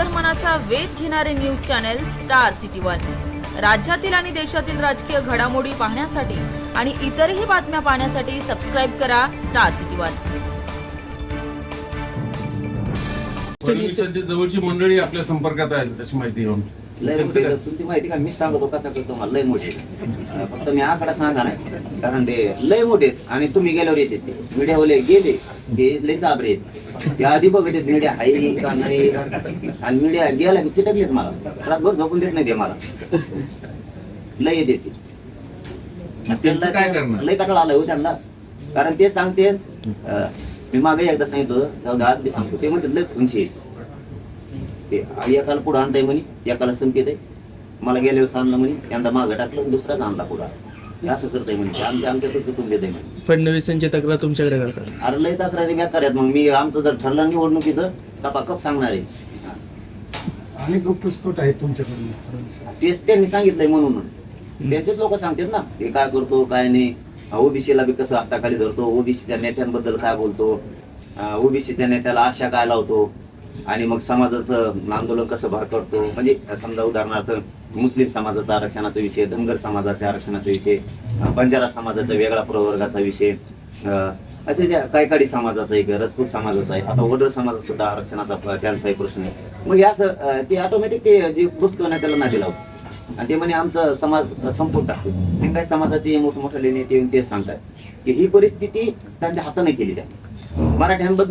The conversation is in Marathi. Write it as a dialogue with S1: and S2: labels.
S1: अंतर्मनाचा वेध घेणारे news channel star city one. राज्यातील आणि देशातील राजकीय घडामोडी पाहण्यासाठी आणि इतरही बातम्या पाहण्यासाठी सबस्क्राईब करा स्टार सिटी वन.
S2: जवळची मंडळी आपल्या संपर्कात आहेत त्याची माहिती घेऊन.
S3: लय मोठे? तुमची माहिती का? मी सांगतो कसा करतो मला लय मोठे फक्त मी आकडा सांगा नाही. कारण ते लय मोठे आहेत. आणि तुम्ही गेल्यावर येते ते. मीडियावाले गेले ते लय चाबरे ते आधी बघत आहेत मीडिया आहे का नाही? आणि मीडिया गेला की चिटकलेच मला. रातभर झोपून देत नाही ते मला. लय येते ते.
S2: त्यांचं काय करणार?
S3: लय कटाळा आलाय हो त्यांना. कारण ते सांगते मी मागे एकदा सांगितलं जाऊ दे आज मी सांगतो. ते म्हणतात लय आहे. ते एकाला पुढं आणताय म्हणे एकाला संकेत आहे मला गेल्या वेळेस आणलं म्हणे यंदा मागं टाकलं दुसराच आणला पुढं. असं करताय म्हणे ते आमच्या आमच्या चुकून देत आहे
S4: फडणवीसांची तक्रार तुमच्याकडे करतात.
S3: अरे लय तक्रारी बेकार आहेत मग. मी आमचं जर ठरलं निवडणुकीचं कपा कप सांगणार आहे.
S5: अनेक गौप्यस्फोट आहेत तुमच्याकडून
S3: तेच त्यांनी सांगितलंय म्हणून. त्यांचेच लोक सांगतात ना हे काय करतो काय नाही. ओबीसीला बी कसं हाताखाली धरतो ओबीसीच्या नेत्यांबद्दल काय बोलतो ओबीसीच्या नेत्याला आशा काय लावतो. आणि मग समाजाचं आंदोलन कसं भार करतो म्हणजे समजा उदाहरणार्थ मुस्लिम समाजाचा आरक्षणाचा विषय धनगर समाजाचा आरक्षणाचा विषय बंजारा समाजाचा वेगळा प्रवर्गाचा विषय असे ज्या कायकाडी समाजाचा एक राजपूत समाजाचा आहे आता वडर समाजात सुद्धा आरक्षणाचा त्यांचाही त्यांचा एक प्रश्न आहे. मग या ते ऑटोमॅटिक ते जे बसतो ना त्याला नादी लावतो आणि ते म्हणे आमचा समाज संपून टाकतो. ते काय समाजाचे मोठमोठे नेते येऊन ते सांगतात. की ही परिस्थिती त्यांच्या हाताने केली त्या मराठ्यांबद्दल